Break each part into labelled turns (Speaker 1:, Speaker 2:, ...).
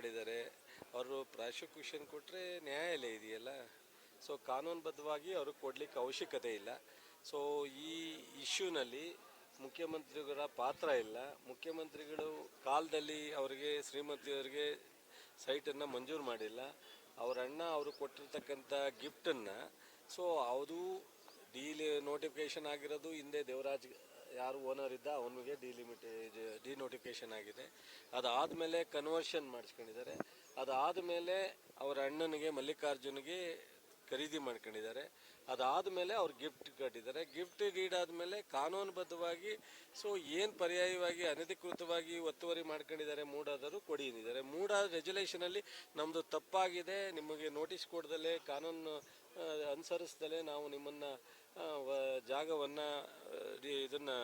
Speaker 1: ಮಾಡಿದ್ದಾರೆ. ಅವರು ಪ್ರಾಸಿಕ್ಯೂಷನ್ ಕೊಟ್ಟರೆ ನ್ಯಾಯಾಲಯ ಇದೆಯಲ್ಲ? ಸೊ ಕಾನೂನುಬದ್ಧವಾಗಿ ಅವ್ರಿಗೆ ಕೊಡಲಿಕ್ಕೆ ಅವಶ್ಯಕತೆ ಇಲ್ಲ. ಸೊ ಈ ಇಶ್ಯೂನಲ್ಲಿ ಮುಖ್ಯಮಂತ್ರಿಗಳ ಪಾತ್ರ ಇಲ್ಲ. ಮುಖ್ಯಮಂತ್ರಿಗಳು ಕಾಲದಲ್ಲಿ ಅವರಿಗೆ, ಶ್ರೀಮತಿಯವರಿಗೆ ಸೈಟನ್ನು ಮಂಜೂರು ಮಾಡಿಲ್ಲ. ಅವರ ಅಣ್ಣ ಅವರು ಕೊಟ್ಟಿರ್ತಕ್ಕಂಥ ಗಿಫ್ಟನ್ನು, ಸೊ, ಅದು ಡೀಲ್ ನೋಟಿಫಿಕೇಷನ್ ಆಗಿರೋದು ಹಿಂದೆ ದೇವರಾಜ್ ಯಾರು ಓನರ್ ಇದ್ದ ಅವನಿಗೆ ಡಿಲಿಮಿಟ್ ಡಿ ನೋಟಿಫಿಕೇಶನ್ ಆಗಿದೆ. ಅದಾದಮೇಲೆ ಕನ್ವರ್ಷನ್ ಮಾಡಿಸ್ಕೊಂಡಿದ್ದಾರೆ. ಅದಾದಮೇಲೆ ಅವರ ಅಣ್ಣನಿಗೆ, ಮಲ್ಲಿಕಾರ್ಜುನ್ಗೆ ಖರೀದಿ ಮಾಡ್ಕೊಂಡಿದ್ದಾರೆ. ಅದಾದಮೇಲೆ ಅವ್ರು ಗಿಫ್ಟ್ ಕಟ್ಟಿದ್ದಾರೆ. ಗಿಫ್ಟ್ ಗೀಡಾದ್ಮೇಲೆ ಕಾನೂನುಬದ್ಧವಾಗಿ ಸೊ ಏನು ಪರ್ಯಾಯವಾಗಿ, ಅನಧಿಕೃತವಾಗಿ ಒತ್ತುವರಿ ಮಾಡ್ಕೊಂಡಿದ್ದಾರೆ ಮೂಡಾದರು ಕೊಡಿ ಮೂಡಾದ ಮೂಡ ರೆಜುಲೇಷನಲ್ಲಿ ನಮ್ಮದು ತಪ್ಪಾಗಿದೆ. ನಿಮಗೆ ನೋಟಿಸ್ ಕೊಡ್ದಲೇ, ಕಾನೂನು ಅನುಸರಿಸ್ದಲೇ ನಾವು ನಿಮ್ಮನ್ನು ಜಾಗವನ್ನು ಇದನ್ನು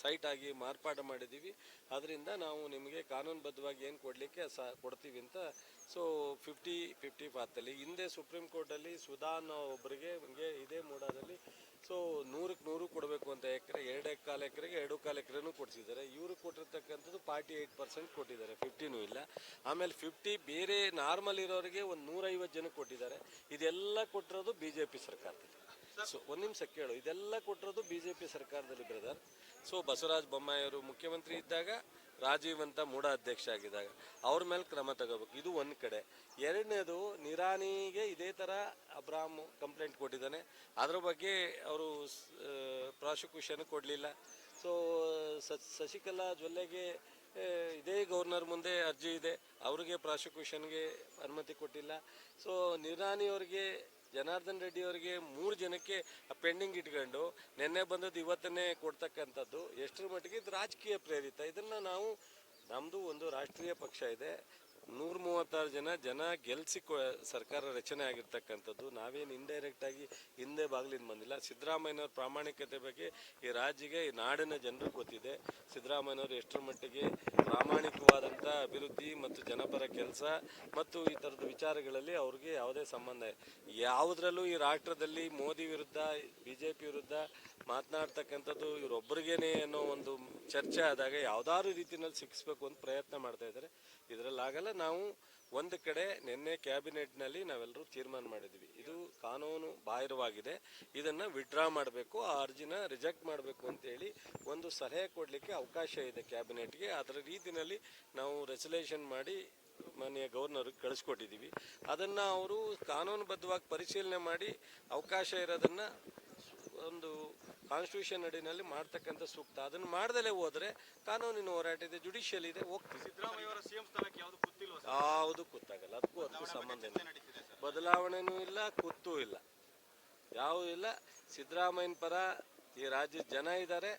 Speaker 1: ಸೈಟ್ ಆಗಿ ಮಾರ್ಪಾಡು ಮಾಡಿದ್ದೀವಿ ಅದರಿಂದ ನಾವು ನಿಮಗೆ ಕಾನೂನುಬದ್ಧವಾಗಿ ಏನು ಕೊಡಲಿಕ್ಕೆ ಸ, ಕೊಡ್ತೀವಿ ಅಂತ ಸೊ ಫಿಫ್ಟಿ ಫಿಫ್ಟಿ ಪಾತಲ್ಲಿ ಹಿಂದೆ ಸುಪ್ರೀಂ ಕೋರ್ಟಲ್ಲಿ ಸುಧಾ ಅನ್ನೋ ಒಬ್ಬರಿಗೆ ಹಿಂಗೆ ಇದೇ ಮೂಡಾದಲ್ಲಿ ಸೊ ನೂರಕ್ಕೆ ನೂರು ಕೊಡಬೇಕು ಅಂತ ಎಕರೆ, ಎರಡು ಕಾಲು ಎಕರೆಗೆ ಎರಡು ಕಾಲು ಎಕರೆನೂ ಕೊಡಿಸಿದ್ದಾರೆ. ಇವರು ಕೊಟ್ಟಿರ್ತಕ್ಕಂಥದ್ದು ಫಾರ್ಟಿ ಏಯ್ಟ್ ಪರ್ಸೆಂಟ್ ಕೊಟ್ಟಿದ್ದಾರೆ. ಫಿಫ್ಟಿನೂ ಇಲ್ಲ. ಆಮೇಲೆ ಫಿಫ್ಟಿ ಬೇರೆ ನಾರ್ಮಲ್ ಇರೋರಿಗೆ ಒಂದು ನೂರೈವತ್ತು ಜನಕ್ಕೆ ಕೊಟ್ಟಿದ್ದಾರೆ. ಇದೆಲ್ಲ ಕೊಟ್ಟಿರೋದು ಬಿ ಜೆ ಪಿ ಸರ್ಕಾರದಲ್ಲಿ. ಸೊ ಒಂದು ನಿಮಿಷ ಕೇಳು. ಇದೆಲ್ಲ ಕೊಟ್ಟಿರೋದು ಬಿ ಜೆ ಪಿ ಸರ್ಕಾರದಲ್ಲಿ ಬ್ರದರ್ ಸೊ ಬಸವರಾಜ ಬೊಮ್ಮಾಯಿ ಅವರು ಮುಖ್ಯಮಂತ್ರಿ ಇದ್ದಾಗ, ರಾಜೀವ್ ಅಂತ ಮೂಢ ಅಧ್ಯಕ್ಷ ಆಗಿದ್ದಾಗ, ಅವ್ರ ಮೇಲೆ ಕ್ರಮ ತಗೋಬೇಕು. ಇದು ಒಂದು ಕಡೆ. ಎರಡನೇದು ನಿರಾನಿಗೆ ಇದೇ ಥರ ಅಬ್ರಾಮ್ ಕಂಪ್ಲೇಂಟ್ ಕೊಟ್ಟಿದ್ದಾನೆ. ಅದ್ರ ಬಗ್ಗೆ ಅವರು ಪ್ರಾಸಿಕ್ಯೂಷನ್ ಕೊಡಲಿಲ್ಲ. ಸೊ, ಶಶಿಕಲಾ ಜೊಲ್ಲೆಗೆ ಇದೇ ಗವರ್ನರ್ ಮುಂದೆ ಅರ್ಜಿ ಇದೆ. ಅವ್ರಿಗೆ ಪ್ರಾಸಿಕ್ಯೂಷನ್ಗೆ ಅನುಮತಿ ಕೊಟ್ಟಿಲ್ಲ. ಸೊ ನಿರಾನಿ ಅವ್ರಿಗೆ ಜನಾರ್ದನ್ ರೆಡ್ಡಿ ಅವರಿಗೆ ಮೂರು ಜನಕ್ಕೆ ಪೆಂಡಿಂಗ್ ಇಟ್ಕೊಂಡು ನಿನ್ನೆ ಬಂದದ್ದು ಇವತ್ತನ್ನೇ ಕೊಡ್ತಕ್ಕಂಥದ್ದು. ಎಷ್ಟರ ಮಟ್ಟಿಗೆ ಇದು ರಾಜಕೀಯ ಪ್ರೇರಿತ. ಇದನ್ನು ನಾವು ನಮ್ಮದು ಒಂದು ರಾಷ್ಟ್ರೀಯ ಪಕ್ಷ ಇದೆ. ನೂರ ಮೂವತ್ತಾರು ಜನ ಜನ ಗೆಲ್ಸಿ ಸರ್ಕಾರ ರಚನೆ ಆಗಿರ್ತಕ್ಕಂಥದ್ದು. ನಾವೇನು ಇಂಡೈರೆಕ್ಟ್ ಆಗಿ ಹಿಂದೆ ಬಾಗಿಲಿಂದ ಬಂದಿಲ್ಲ. ಸಿದ್ದರಾಮಯ್ಯನವ್ರ ಪ್ರಾಮಾಣಿಕತೆ ಬಗ್ಗೆ ಈ ರಾಜ್ಯಗೆ, ಈ ನಾಡಿನ ಜನರು ಗೊತ್ತಿದೆ. ಸಿದ್ದರಾಮಯ್ಯನವರು ಎಷ್ಟರ ಮಟ್ಟಿಗೆ ಪ್ರಾಮಾಣಿಕವಾದಂಥ ಅಭಿವೃದ್ಧಿ ಮತ್ತು ಜನಪರ ಕೆಲಸ ಮತ್ತು ಈ ಥರದ ವಿಚಾರಗಳಲ್ಲಿ ಅವ್ರಿಗೆ ಯಾವುದೇ ಸಂಬಂಧ ಯಾವುದರಲ್ಲೂ ಈ ರಾಷ್ಟ್ರದಲ್ಲಿ ಮೋದಿ ವಿರುದ್ಧ ಬಿ ಜೆ ಪಿ ವಿರುದ್ಧ ಮಾತನಾಡ್ತಕ್ಕಂಥದ್ದು ಇವರೊಬ್ಬರಿಗೇನೆ ಅನ್ನೋ ಒಂದು ಚರ್ಚೆ ಆದಾಗ ಯಾವ್ದಾದ್ರು ರೀತಿಯಲ್ಲಿ ಸಿಕ್ಕಿಸ್ಬೇಕು ಅಂತ ಪ್ರಯತ್ನ ಮಾಡ್ತಾ ಇದ್ದಾರೆ. ಇದರಲ್ಲಾಗಲ್ಲ ನಾವು ಒಂದು ಕಡೆ ನಿನ್ನೆ ಕ್ಯಾಬಿನೆಟ್ನಲ್ಲಿ ನಾವೆಲ್ಲರೂ ತೀರ್ಮಾನ ಮಾಡಿದ್ವಿ. ಇದು ಕಾನೂನು ಬಾಹಿರವಾಗಿದೆ. ಇದನ್ನು ವಿಡ್ರಾ ಮಾಡಬೇಕು, ಆ ಅರ್ಜಿನ ರಿಜೆಕ್ಟ್ ಮಾಡಬೇಕು ಅಂತೇಳಿ ಒಂದು ಸಲಹೆ ಕೊಡಲಿಕ್ಕೆ ಅವಕಾಶ ಇದೆ ಕ್ಯಾಬಿನೆಟ್ಗೆ. ಅದರ ರೀತಿಯಲ್ಲಿ ನಾವು ರೆಸಲ್ಯೂಷನ್ ಮಾಡಿ ಮಾನ್ಯ ಗವರ್ನರ್ಗೆ ಕಳಿಸ್ಕೊಟ್ಟಿದ್ದೀವಿ. ಅದನ್ನು ಅವರು ಕಾನೂನುಬದ್ಧವಾಗಿ ಪರಿಶೀಲನೆ ಮಾಡಿ ಅವಕಾಶ ಇರೋದನ್ನು ಒಂದು ಕಾನ್ಸ್ಟಿಟ್ಯೂಷನ್ ಅಡಿನಲ್ಲಿ ಮಾಡ್ತಕ್ಕಂಥ ಸೂಕ್ತ. ಅದನ್ನು ಮಾಡ್ದಲೇ ಹೋದ್ರೆ ಕಾನೂನಿನ ಹೋರಾಟ ಇದೆ ಜುಡಿಷಿಯಲ್ ಇದೆ ಹೋಗ್ತೀವಿ
Speaker 2: ಯಾವುದು
Speaker 1: ಕೂತಾಗಲ್ಲ ಅದಕ್ಕೂ ಅದಕ್ಕೂ ಸಂಬಂಧ ಬದಲಾವಣೆನೂ ಇಲ್ಲ ಕುತ್ತೂ ಇಲ್ಲ. ಯಾವುದೂ ಇಲ್ಲ. ಸಿದ್ದರಾಮಯ್ಯನ ಪರ ಈ ರಾಜ್ಯದ ಜನ ಇದ್ದಾರೆ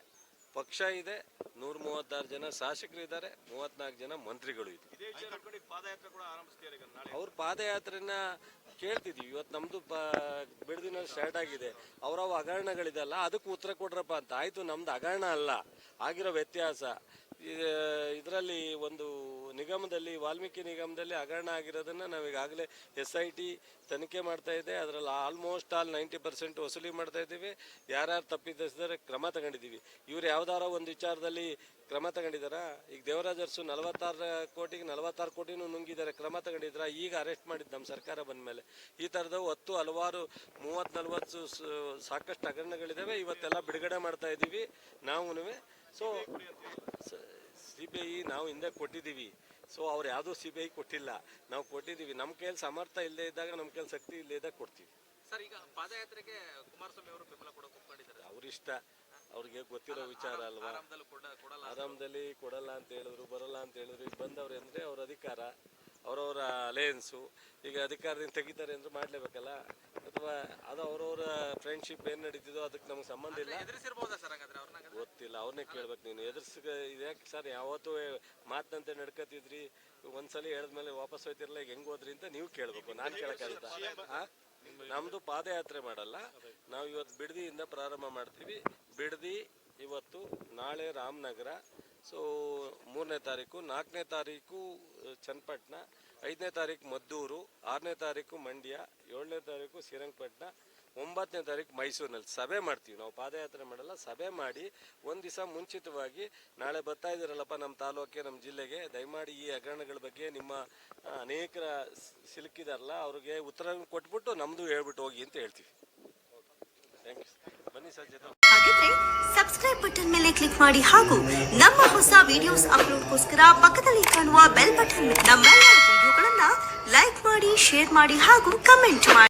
Speaker 1: ಪಕ್ಷ ಇದೆ ನೂರ ಮೂವತ್ತಾರು ಜನ ಶಾಸಕರು ಇದ್ದಾರೆ ಮೂವತ್ನಾಲ್ಕು ಜನ ಮಂತ್ರಿಗಳು ಇದೆ ಅವ್ರ ಪಾದಯಾತ್ರೆನ ಕೇಳ್ತಿದೀವಿ. ಇವತ್ತು ನಮ್ದು ಬಿಡದಿನ ಸ್ಟಾರ್ಟ್ ಆಗಿದೆ. ಅವರವ ಹಗರಣಗಳಿದೆಲ್ಲ, ಅದಕ್ಕೆ ಉತ್ತರ ಕೊಡ್ರಪ್ಪ ಅಂತ. ಆಯ್ತು, ನಮ್ದು ಹಗರಣ ಅಲ್ಲ. ಆಗಿರೋ ವ್ಯತ್ಯಾಸ. ಇದರಲ್ಲಿ ಒಂದು ನಿಗಮದಲ್ಲಿ, ವಾಲ್ಮೀಕಿ ನಿಗಮದಲ್ಲಿ ಹಗರಣ ಆಗಿರೋದನ್ನು ನಾವೀಗಾಗಲೇ ಎಸ್ ಐ ಟಿ ತನಿಖೆ ಮಾಡ್ತಾ ಇದೆ. ಅದರಲ್ಲಿ ಆಲ್ಮೋಸ್ಟ್ ಆಲ್ ನೈಂಟಿ ಪರ್ಸೆಂಟ್ ವಸೂಲಿ ಮಾಡ್ತಾ ಇದ್ದೀವಿ. ಯಾರ್ಯಾರು ತಪ್ಪಿದ್ದರೆ ಕ್ರಮ ತಗೊಂಡಿದ್ದೀವಿ. ಇವ್ರು ಯಾವ್ದಾರ ಒಂದು ವಿಚಾರದಲ್ಲಿ ಕ್ರಮ ತಗೊಂಡಿದ್ದಾರಾ? ಈಗ ದೇವರಾಜರ್ಸು ನಲವತ್ತಾರು ಕೋಟಿಗೆ ನಲವತ್ತಾರು ಕೋಟಿನೂ ನುಂಗಿದ್ದಾರೆ. ಕ್ರಮ ತಗೊಂಡಿದ್ರ? ಈಗ ಅರೆಸ್ಟ್ ಮಾಡಿದ್ದು ನಮ್ಮ ಸರ್ಕಾರ ಬಂದ ಮೇಲೆ. ಈ ಥರದ ಹತ್ತು ಹಲವಾರು ಮೂವತ್ತು ನಲವತ್ತು ಸಾಕಷ್ಟು ಹಗರಣಗಳಿದ್ದಾವೆ ಇವತ್ತೆಲ್ಲ ಬಿಡುಗಡೆ ಮಾಡ್ತಾ ಇದ್ದೀವಿ ನಾವು ಸೊ ಸಿ ಬಿ ಐ ನಾವು ಹಿಂದೆ ಕೊಟ್ಟಿದ್ದೀವಿ. ಸೊ ಅವ್ರು ಯಾವುದೂ ಸಿ ಬಿ ಐ ಕೊಟ್ಟಿಲ್ಲ. ನಾವು ಕೊಟ್ಟಿದ್ದೀವಿ. ನಮ್ಮ ಕೈಯಲ್ಲಿ ಸಮರ್ಥ ಇಲ್ಲದೇ ಇದ್ದಾಗ ನಮ್ಮ ಕೈಯಲ್ಲಿ ಶಕ್ತಿ ಇಲ್ಲದೇ ಇದ್ದಾಗ ಕೊಡ್ತೀವಿ.
Speaker 3: ಸರ್ ಈಗ ಪಾದಯಾತ್ರೆಗೆ ಕುಮಾರಸ್ವಾಮಿ ಅವರು ಬೆಂಬಲ ಕೊಡೋಕೆ ಒಪ್ಕೊಂಡಿದ್ದಾರೆ
Speaker 1: ಅವ್ರಿಷ್ಟ ಅವ್ರಿಗೆ ಗೊತ್ತಿರೋ ವಿಚಾರ ಅಲ್ವಾ? ಆರಾಮದಲ್ಲಿ ಕೊಡಲ್ಲ ಅಂತ. ಹೇಳಿದ್ರು ಬರಲ್ಲ ಅಂತ ಹೇಳಿದ್ರು. ಈಗ ಬಂದವ್ರು ಅಂದರೆ ಅವ್ರ ಅಧಿಕಾರ ಅವರವರ ಅಲಯನ್ಸು ಈಗ ಅಧಿಕಾರದಿಂದ ತೆಗಿತಾರೆ ಅಂದ್ರೆ ಮಾಡಲೇಬೇಕಲ್ಲ? ಅಥವಾ ಅದು ಅವರವರ ಫ್ರೆಂಡ್ಶಿಪ್ ಏನು ನಡೀತಿದೋ ಅದಕ್ಕೆ ನಮ್ಗೆ ಸಂಬಂಧ ಇಲ್ಲ
Speaker 3: ಎದುರಿಸಿರ್ಬೋದಾ ಸರ್ ಹಂಗಾದ್ರೆ ಅವ್ರನ್ನ
Speaker 1: ಗೊತ್ತಿಲ್ಲ ಅವ್ರನ್ನೇ ಕೇಳ್ಬೇಕು ನೀನು. ಎದುರ್ಸ್ಕ ಇದ್ಯಾಕೆ ಸರ್, ಯಾವತ್ತೂ ಮಾತಂತೆ ನಡ್ಕತಿದ್ರಿ? ಒಂದ್ಸಲಿ ಹೇಳಿದ್ಮೇಲೆ ವಾಪಸ್ ಹೋಯ್ತಿರಲ್ಲ ಈಗ ಹೆಂಗ್ ಹೋದ್ರಿ ಅಂತ ನೀವು ಕೇಳ್ಬೇಕು. ನಾನು ಕೇಳಕ್ಕಾಗುತ್ತ? ನಮ್ದು ಪಾದಯಾತ್ರೆ ಮಾಡಲ್ಲ. ನಾವು ಇವತ್ತು ಬಿಡದಿಯಿಂದ ಪ್ರಾರಂಭ ಮಾಡ್ತೀವಿ. ಬಿಡದಿ ಇವತ್ತು ನಾಳೆ ರಾಮನಗರ. ಸೊ ಮೂರನೇ ತಾರೀಕು, ನಾಲ್ಕನೇ ತಾರೀಕು ಚನ್ನಪಟ್ಟಣ, ಐದನೇ ತಾರೀಕು ಮದ್ದೂರು, ಆರನೇ ತಾರೀಕು ಮಂಡ್ಯ, ಏಳನೇ ತಾರೀಕು ಶ್ರೀರಂಗಪಟ್ಟಣ ಒಂಬತ್ತನೇ ತಾರೀಕು ಮೈಸೂರಿನಲ್ಲಿ ಸಭೆ ಮಾಡ್ತೀವಿ. ನಾವು ಪಾದಯಾತ್ರೆ ಮಾಡಲ್ಲ, ಸಭೆ ಮಾಡಿ ಒಂದು ದಿವಸ ಮುಂಚಿತವಾಗಿ ನಾಳೆ ಬರ್ತಾ ಇದ್ದೀರಲ್ಲಪ್ಪ ನಮ್ಮ ತಾಲೂಕಿಗೆ ನಮ್ಮ ಜಿಲ್ಲೆಗೆ. ದಯಮಾಡಿ ಈ ಹಗರಣಗಳ ಬಗ್ಗೆ ನಿಮ್ಮ ಅನೇಕರ ಸಿಲುಕಿದಾರಲ್ಲ, ಅವ್ರಿಗೆ ಉತ್ತರ ಕೊಟ್ಬಿಟ್ಟು ನಮ್ಮದು ಹೇಳ್ಬಿಟ್ಟು ಹೋಗಿ ಅಂತ ಹೇಳ್ತೀವಿ. ಥ್ಯಾಂಕ್ ಯು ಬನ್ನಿ ಸರ್
Speaker 4: ಹಾಗಿದ್ರೆ ಸಬ್ಸ್ಕ್ರೈಬ್ ಬಟನ್ ಮೇಲೆ ಕ್ಲಿಕ್ ಮಾಡಿ ಹಾಗೂ ನಮ್ಮ ಹೊಸ ವಿಡಿಯೋಸ್ ಅಪ್ಲೋಡ್ಗೋಸ್ಕರ ಪಕ್ಕದಲ್ಲಿ ಕಾಣುವ ಬೆಲ್ ಬಟನ್ ನಮ್ಮೆಲ್ಲ ವಿಡಿಯೋಗಳನ್ನ ಲೈಕ್ ಮಾಡಿ ಶೇರ್ ಮಾಡಿ ಹಾಗೂ ಕಮೆಂಟ್ ಮಾಡಿ.